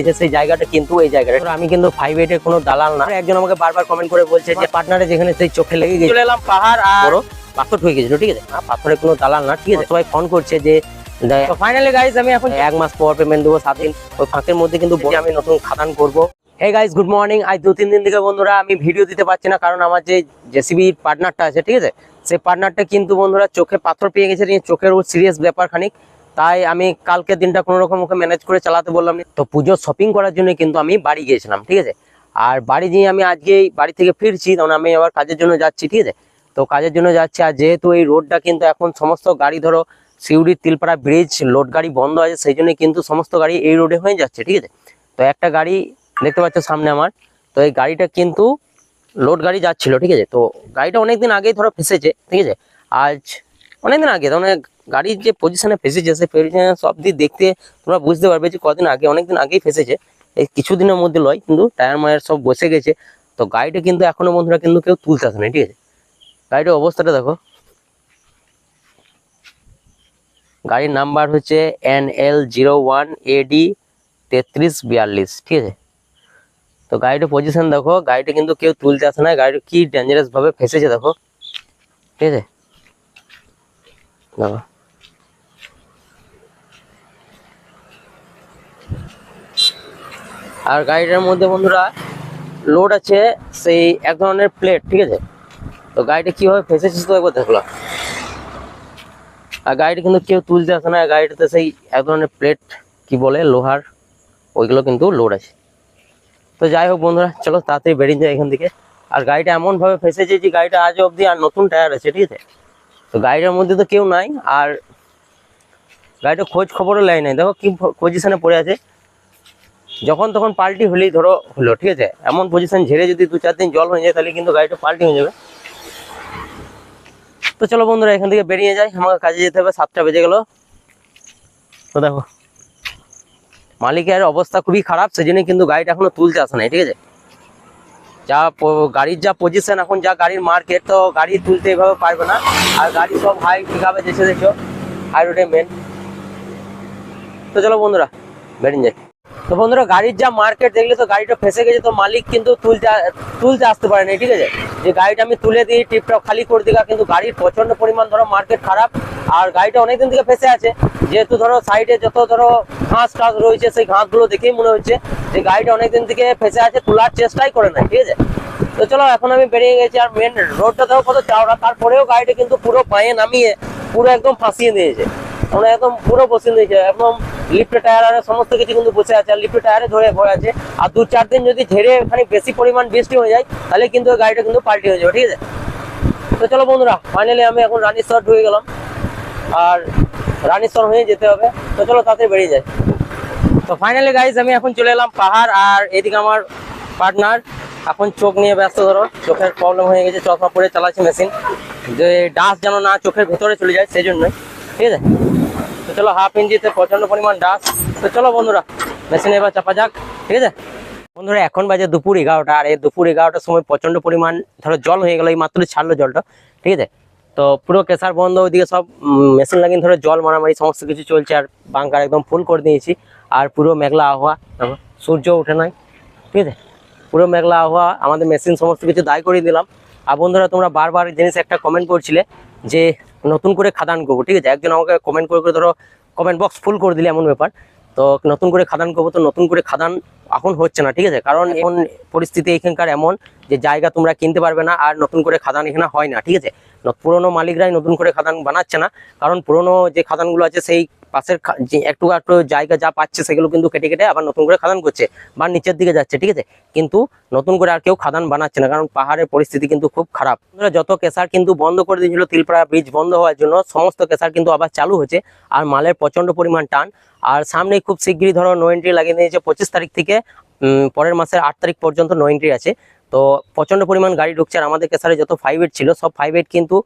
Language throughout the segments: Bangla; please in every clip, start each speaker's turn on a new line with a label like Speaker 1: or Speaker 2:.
Speaker 1: এই যে সেই জায়গাটা কিন্তু এই জায়গাটা। আমি কিন্তু ফাইভ এইটের কোনো দালাল না। একজন আমাকে বারবার কমেন্ট করে বলছে যে পার্টনারে যেখানে সেই চোখে লেগে গেছে। চলে এলাম পাহাড় আর পাথর গেছিল ঠিক আছে? না কোনো দালাল না ঠিক আছে? সবাই ফোন করছে যে ফাইনালি গাইজ আমি এখন এক মাস পর পেমেন্ট দেবো সাত দিন। ওই ফাঁকের মধ্যে কিন্তু আমি নতুন খাদান করব। হে গাইজ গুড মর্নিং আজ দু তিন দিন থেকে বন্ধুরা আমি ভিডিও দিতে পারছি না কারণ আমার যে জেসিবি পার্টনারটা আছে ঠিক আছে? সেই পার্টনারটা কিন্তু বন্ধুরা চোখে পাথর পেয়ে গেছে নিয়ে চোখের ও সিরিয়াস ব্যাপার খানিক। তাই আমি কালকে দিনটা কোনো রকম ওকে ম্যানেজ করে চালাতে বললাম তো পুজো শপিং করার জন্য কিন্তু আমি বাড়ি গিয়েছিলাম, ঠিক আছে? আর বাড়ি গিয়ে আমি আজকে বাড়ি থেকে ফিরছি, তখন আমি আবার কাজের জন্য যাচ্ছি, ঠিক আছে? তো কাজের জন্য যাচ্ছি, আর যেহেতু এই রোডটা কিন্তু এখন সমস্ত গাড়ি ধরো, সিউড়ি, তিলপাড়া ব্রিজ লোড গাড়ি বন্ধ আছে, সেই জন্য কিন্তু সমস্ত গাড়ি এই রোডে হয়ে যাচ্ছে, ঠিক আছে? তো একটা গাড়ি দেখতে পাচ্ছ সামনে আমার, তো এই গাড়িটা কিন্তু লোড গাড়ি যাচ্ছিল, ঠিক আছে? তো গাড়িটা অনেকদিন আগেই ধরো ফেসেছে, ঠিক আছে? আজ অনেকদিন আগে মানে গাড়ির যে পজিশনে ফেসেছে সেই পজিশনে সব দিক দেখতে তোমরা বুঝতে পারবে যে কদিন আগে, অনেকদিন আগেই ফেসেছে। এই কিছুদিনের মধ্যে লয়, কিন্তু টায়ার মায়ার সব বসে গেছে। তো গাড়িটা কিন্তু এখনও বন্ধুরা কিন্তু কেউ তুলতে আসে না ঠিক আছে? গাড়িটার অবস্থাটা দেখো। গাড়ির নাম্বার হচ্ছে N L zero one AD তেত্রিশ বিয়াল্লিশ, ঠিক আছে? তো গাড়িটার পজিশন দেখো, গাড়িটা কিন্তু কেউ তুলতে আসে না, গাড়িটা কি ডেঞ্জারাস ভাবে ফেসেছে দেখো, ঠিক আছে? দেখো। আর গাড়িটার মধ্যে বন্ধুরা লোড আছে সেই এক ধরনের প্লেট ঠিক আছে? তো গাড়িটা কীভাবে ফেসেছিস তো একবার দেখল আর গাড়িটা কিন্তু কেউ তুলতে আসে না গাড়িটাতে সেই এক ধরনের প্লেট কি বলে, লোহার, ওইগুলো কিন্তু লোড আছে। তো যাই হোক বন্ধুরা, চলো তাড়াতাড়ি বেরিয়ে যায় এখান থেকে। আর গাড়িটা এমন ভাবে ফেসেছে যে গাড়িটা আজ অবধি আর নতুন টায়ার আছে, ঠিক আছে? তো গাড়িটার মধ্যে তো কেউ নাই, আর গাড়িটা খোঁজ খবরও লাই নাই। দেখো কি পজিশনে পড়ে আছে। যখন তখন পাল্টি হলেই ধরো হলো, ঠিক আছে? এমন পজিশন ঝেড়ে যদি দু চার দিন জল হয়ে যায়, তাহলে কিন্তু গাড়িটা পাল্টি হয়ে যাবে। তো চলো বন্ধুরা, এখান থেকে বেরিয়ে যাই। আমাকে কাজে যেতে হবে, সাতটা বেজে গেল। তো দেখো, মালিকের অবস্থা খুবই খারাপ, সেজন্য কিন্তু গাড়িটা এখনও তুলতে আসে নাই, ঠিক আছে? যা গাড়ির যা পজিশন এখন যা গাড়ির মার্কেট তো গাড়ি তুলতে এভাবে পারবে না। আর গাড়ি সব হাই ঠিকাবে যেছে হাই রোডে মেন তো চলো বন্ধুরা, বেরিয়ে যাই। তো বন্ধুরা, গাড়ির যা মার্কেট দেখলে তো গাড়িটা ফেসে গেছে, তো মালিক কিন্তু তুলতে তুলতে আসতে পারে না ঠিক আছে? যে গাড়িটা আমি তুলে দিই, টিপটপ খালি করে দিই, কিন্তু গাড়ির প্রচণ্ড পরিমাণ ধরো মার্কেট খারাপ, আর গাড়িটা অনেকদিন থেকে ফেসে আছে। যেহেতু ধরো সাইডে যত ধরো ঘাস টাস রয়েছে, সেই ঘাসগুলো দেখেই মনে হচ্ছে যে গাড়িটা অনেকদিন থেকে ফেসে আছে, তোলার চেষ্টাই করে না ঠিক আছে? তো চলো, এখন আমি বেরিয়ে গেছি, আর মেন রোডটা দেখো কত চাওড়া, তারপরেও গাড়িটা কিন্তু পুরো পায়ে নামিয়ে, পুরো একদম ফাঁসিয়ে দিয়েছে। মানে একদম পুরো বসিয়ে দিয়েছে, একদম লিফ্ট টায়ার সমস্ত কিছু কিন্তু বসে আছে, আর লিফ্ট টায়ারে ধরে ভরে আছে। আর দু চার দিন যদি ঝেড়ে ওখানে বেশি পরিমাণ বৃষ্টি হয়ে যায়, তাহলে কিন্তু গাড়িটা কিন্তু পাল্টি হয়ে যাবে, ঠিক আছে? তো চলো বন্ধুরা ফাইনালি আমি এখন রানীশ্বর ঢুকে গেলাম। আর রানীশ্বর হয়ে যেতে হবে। তো চলো তাড়াতাড়ি বেরিয়ে যায় তো ফাইনালি গাইজ আমি এখন চলে এলাম পাহাড়, আর এদিকে আমার পার্টনার এখন চোখ নিয়ে ব্যস্ত, ধরো। চোখের প্রবলেম হয়ে গেছে, চশমা পরে চালাচ্ছে মেশিন যে ডাস্ট যেন না চোখের ভেতরে চলে যায়, সেই জন্যই, ঠিক আছে? তো চলো হাফ ইঞ্চিতে প্রচণ্ড পরিমাণ ডাস্ট তো চলো বন্ধুরা মেশিনে এবার চাপা যাক, ঠিক আছে? বন্ধুরা, এখন বাজে দুপুর এগারোটা, আর এই দুপুর এগারোটার সময় প্রচণ্ড পরিমাণ, ধরো জল হয়ে গেলো, এই মাত্র ছাড়লো জলটা, ঠিক আছে? তো পুরো কেসার বন্ধ, ওইদিকে সব মেশিন লাগিয়ে ধরো জল, মারামারি, সমস্ত কিছু চলছে, আর বাঙ্কার একদম ফুল করে দিয়েছি, আর পুরো মেঘলা আবহাওয়া সূর্য ওঠে নাই, ঠিক আছে? পুরো মেঘলা আবহাওয়া, আমাদের মেশিন সমস্ত কিছু দায় করে দিলাম। আর বন্ধুরা, তোমরা বারবার জিনিস একটা কমেন্ট করছিলে, যে নতুন করে খাদান করব ঠিক আছে? একজন আমাকে কমেন্ট করে করে ধরো কমেন্ট বক্স ফুল করে দিলে এমন ব্যাপার। তো নতুন করে খাদান করব তো নতুন করে খাদান এখন হচ্ছে না ঠিক আছে? কারণ এখন পরিস্থিতি এখানকার এমন যে জায়গা তোমরা কিনতে পারবে না আর নতুন করে খাদান এখানে হয় না ঠিক আছে? পুরোনো মালিকরাই নতুন করে খাদান বানাচ্ছে না। কারণ পুরোনো যে খাদানগুলো আছে সেই পাশের একটু একটু জায়গা যা পাচ্ছে সেগুলো কিন্তু কেটে কেটে আবার নতুন করে খাদান করছে বা নিচের দিকে যাচ্ছে, ঠিক আছে? কিন্তু নতুন করে আর কেউ খাদান বানাচ্ছে না, কারণ পাহাড়ের পরিস্থিতি কিন্তু খুব খারাপ। যত কেসার কিন্তু বন্ধ করে দিয়েছিল, তিলপাড়া ব্রিজ বন্ধ হওয়ার জন্য সমস্ত কেসার কিন্তু আবার চালু হচ্ছে আর মালের প্রচণ্ড পরিমাণ টান। আর সামনে খুব শীঘ্রই ধরো নো এন্ট্রি লাগিয়ে দিয়েছে, পঁচিশ তারিখ থেকে পরের মাসের আট তারিখ পর্যন্ত নো এন্ট্রি আছে। তো প্রচণ্ড পরিমাণ গাড়ি ঢুকছে, আর আমাদের কেসারে যত ফাইভ এইট ছিল, সব ফাইভ এইট কিন্তু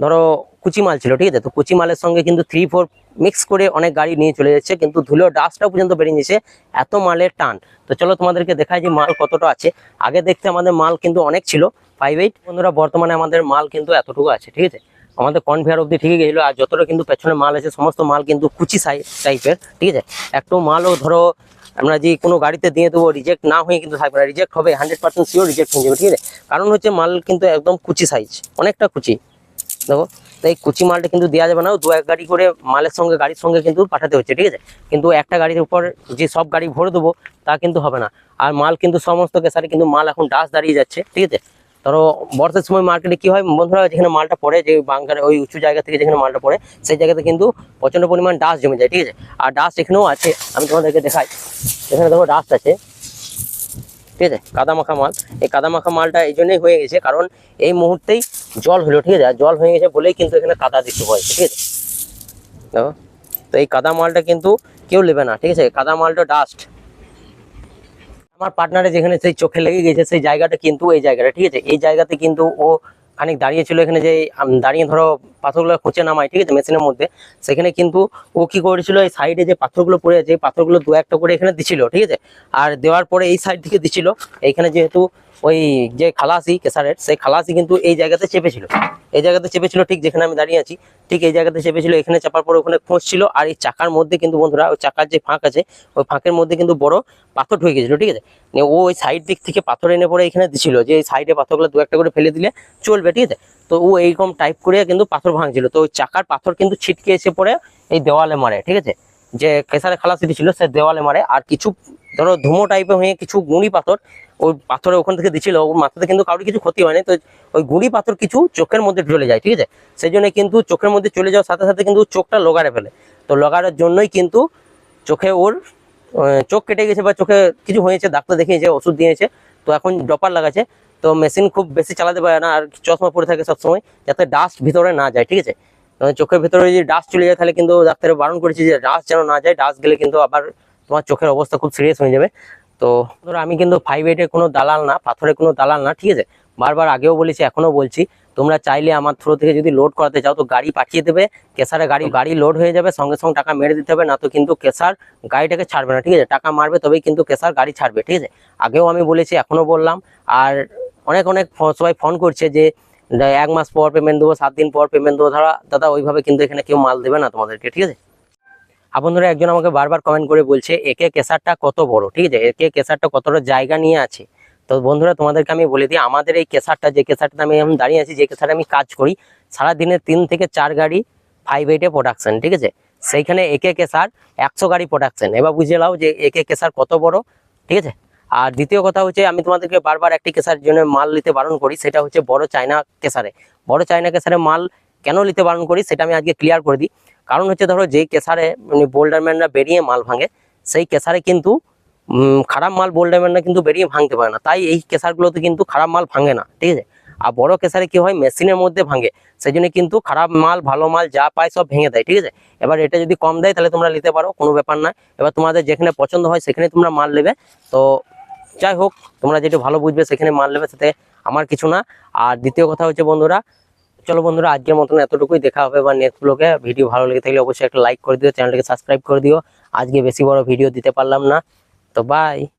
Speaker 1: ধরো কুচি মাল ছিল, ঠিক আছে? তো কুচি মালের সঙ্গে কিন্তু থ্রি ফোর মিক্স করে অনেক গাড়ি নিয়ে চলে যাচ্ছে, কিন্তু ধুলো ডাস্টটা পর্যন্ত বেরিয়ে নিয়েছে, এত মালের টান। তো চলো তোমাদেরকে দেখাই যে মাল কতটা আছে। আগে দেখতে আমাদের মাল কিন্তু অনেক ছিল ফাইভ এইট বন্ধুরা, বর্তমানে আমাদের মাল কিন্তু এতটুকু আছে, ঠিক আছে? আমাদের কনভেয়ার অব্দি ঠিকই গেছিল, আর যতটা কিন্তু পেছনে মাল আছে, সমস্ত মাল কিন্তু কুচি সাই টাইপের ঠিক আছে? একটু মালও ধরো, আমরা যে কোনো গাড়িতে দিয়ে দেবো রিজেক্ট না হয়ে কিন্তু থাকবে না রিজেক্ট হবে হান্ড্রেড পার্সেন্ট শিওর রিজেক্ট হয়ে যাবে, ঠিক আছে? কারণ হচ্ছে মাল কিন্তু একদম কুচি সাইজ অনেকটা কুচি। দেখো তো এই কুচি মালটা কিন্তু দেওয়া যাবে না। দু এক গাড়ি করে মালের সঙ্গে, গাড়ির সঙ্গে কিন্তু পাঠাতে হচ্ছে, ঠিক আছে? কিন্তু একটা গাড়ির উপর যে সব গাড়ি ভরে দেবো, তা কিন্তু হবে না। আর মাল কিন্তু সমস্ত কেসারে কিন্তু মাল এখন ডাস দাঁড়িয়ে যাচ্ছে, ঠিক আছে? ধরো, বর্ষার সময় মার্কেটে কি হয়, বন্ধুরা, যেখানে মালটা পড়ে, যে বাংকার, ওই উঁচু জায়গা থেকে যেখানে মালটা পড়ে, সেই জায়গাতে কিন্তু প্রচণ্ড পরিমাণ ডাস্ট জমে যায়, ঠিক আছে? আর ডাস্ট এখানেও আছে, আমি তোমাদেরকে দেখাই। এখানে দেখো ডাস্ট আছে। ঠিক আছে কাদামাখা মাল। এই কাদামাখা মালটা এই জন্যই হয়ে গেছে, কারণ এই মুহূর্তেই জল হলো, ঠিক আছে? আর জল হয়ে গেছে বলেই কিন্তু এখানে কাদা দিতে হয়েছে, ঠিক আছে? দেখো তো এই কাদা মালটা কিন্তু কেউ নেবে না, ঠিক আছে? কাদা মালটা ডাস্ট আমার পার্টনারে যেখানে সেই চোখে লেগে গেছে, সেই জায়গাটা কিন্তু এই জায়গাটা, ঠিক আছে? এই জায়গাতে কিন্তু ও খানিক দাঁড়িয়ে ছিল এখানে যে দাঁড়িয়ে ধরো পাথরগুলো খুঁচে নামায়, ঠিক আছে, মেশিনের মধ্যে। সেখানে কিন্তু ও কি করেছিল, এই সাইডে যে পাথরগুলো পড়ে আছে পাথরগুলো দু একটা করে এখানে দিছিল, ঠিক আছে। আর দেওয়ার পরে এই সাইড থেকে দিছিল। এইখানে যেহেতু ওই যে খালাসি কেসারের, সেই খালাসি কিন্তু এই জায়গাতে চেপেছিল। এই জায়গাতে চেপেছিল ঠিক যেখানে আমি দাঁড়িয়ে আছি, ঠিক এই জায়গাতে চেপেছিল, এখানে চাপার পরে ওখানে খুঁজছিল আর এই চাকার মধ্যে কিন্তু বন্ধুরা, ওই চাকার যে ফাঁক আছে, ওই ফাঁকের মধ্যে কিন্তু বড় পাথর ঢুকে গেছিল, ঠিক আছে? ও ওই সাইড দিক থেকে পাথর এনে পরে এখানে দিছিল, যে এই সাইডে পাথরগুলো দু একটা করে ফেলে দিলে চলবে, ঠিক আছে? তো ও এইরকম টাইপ করে কিন্তু পাথর ভাঙছিল, তো ওই চাকার পাথর কিন্তু ছিটকে এসে পড়ে এই দেওয়ালে মারে, ঠিক আছে? যে কেসারে খালাসি ছিল, সে দেওয়ালে মারে। আর কিছু, ধরো, ধুমো টাইপের হয়ে কিছু গুঁড়ি পাথর, ওই পাথরে ওখান থেকে দিছিল। ওর মাথাতে কিন্তু কারোর কিছু ক্ষতি হয়নি। তো ওই গুঁড়ি পাথর কিছু চোখের মধ্যে চলে যায়, ঠিক আছে? সেই জন্য কিন্তু চোখের মধ্যে চলে যাওয়ার সাথে সাথে কিন্তু চোখটা লগারে ফেলে। তো লগারের জন্যই কিন্তু চোখে ওর চোখ কেটে গেছে বা চোখে কিছু হয়েছে, ডাক্তার দেখিয়েছে, ওষুধ দিয়েছে। তো এখন ডপার লাগাচ্ছে। তো মেশিন খুব বেশি চালাতে পারে না আর চশমা পরে থাকে সবসময়, যাতে ডাস্ট ভিতরে না যায়, ঠিক আছে? চোখের ভিতরে যদি ডাস্ট চলে যায়, তাহলে কিন্তু ডাক্তারে বারণ করেছে যে ডাস্ট যেন না যায়। ডাস্ট গেলে কিন্তু আবার তোমার চোখের অবস্থা খুব সিরিয়াস হয়ে যাবে। তো ধরো আমি কিন্তু ফাইভ এইটের কোনো দালাল না, পাথরের কোনো দালাল না, ঠিক আছে? বারবার আগেও বলেছি, এখনও বলছি, তোমরা চাইলে আমার থ্রো থেকে যদি লোড করাতে চাও তো গাড়ি পাঠিয়ে দেবে। কেসারে গাড়ি গাড়ি লোড হয়ে যাবে, সঙ্গে সঙ্গে টাকা মেরে দিতে হবে না তো কিন্তু কেসার গাড়িটাকে ছাড়বে না, ঠিক আছে? টাকা মারবে, তবেই কিন্তু কেসার গাড়ি ছাড়বে, ঠিক আছে? আগেও আমি বলেছি, এখনও বললাম, আর অনেক অনেক সবাই ফোন করছে যে এক মাস পর পেমেন্ট দেবো, সাত দিন পর পেমেন্ট দেবো। ধরা, দাদা, ওইভাবে কিন্তু এখানে কেউ মাল দেবে না তোমাদেরকে, ঠিক আছে? আর বন্ধুরা, একজন আমাকে বারবার কমেন্ট করে বলছে, একে কেসারটা কত বড়? ঠিক আছে? একে কেসারটা কতটা জায়গা নিয়ে আছে? তো বন্ধুরা, তোমাদেরকে আমি বলে দিই, আমাদের এই কেসারটা, যে কেসারটা আমি এখন দাঁড়িয়ে আছি, যে কেসারে আমি কাজ করি, সারাদিনে তিন থেকে চার গাড়ি ফাইভ এইটে প্রোডাকশন ঠিক আছে? সেইখানে একে কেসার একশো গাড়ি প্রোডাকশন এবার বুঝে নাও যে একে কেসার কত বড়, ঠিক আছে? আর দ্বিতীয় কথা হচ্ছে, আমি তোমাদেরকে বারবার একটি কেসার জন্য মাল নিতে বারণ করি, সেটা হচ্ছে বড় চায়না কেসারে বড় চায়না কেসারে মাল কেন নিতে বারণ করি, সেটা আমি আজকে ক্লিয়ার করে দিই। কারণ হচ্ছে ধরো যেই কেসারে মানে বোল্ডারম্যানরা বেরিয়ে মাল ভাঙে, সেই কেসারে কিন্তু খারাপ মাল বোল্ডারম্যানরা কিন্তু বেরিয়ে ভাঙতে পারে না। তাই এই কেসারগুলোতে কিন্তু খারাপ মাল ভাঙে না, ঠিক আছে? আর বড় কেসারে কি হয়, মেশিনের মধ্যে ভাঙে সেই জন্য কিন্তু খারাপ মাল, ভালো মাল যা পায় সব ভেঙে দেয়, ঠিক আছে? এবার এটা যদি কম দেয়, তাহলে তোমরা নিতে পারো, কোনো ব্যাপার না এবার তোমাদের যেখানে পছন্দ হয়, সেখানে তোমরা মাল নেবে। তো যাই হোক, তোমরা যেটা ভালো বুঝবে, সেখানে মান নেবে সাথে আমার কিছু না। আর দ্বিতীয় কথা হচ্ছে বন্ধুরা, চলো বন্ধুরা, আজকের মতন এতটুকুই। দেখা হবে বা নেক্সট ব্লগে ভিডিও ভালো লেগে থাকলে অবশ্যই একটা লাইক করে দিও চ্যানেলটাকে সাবস্ক্রাইব করে দিও। আজকে বেশি বড় ভিডিও দিতে পারলাম না। তো বাই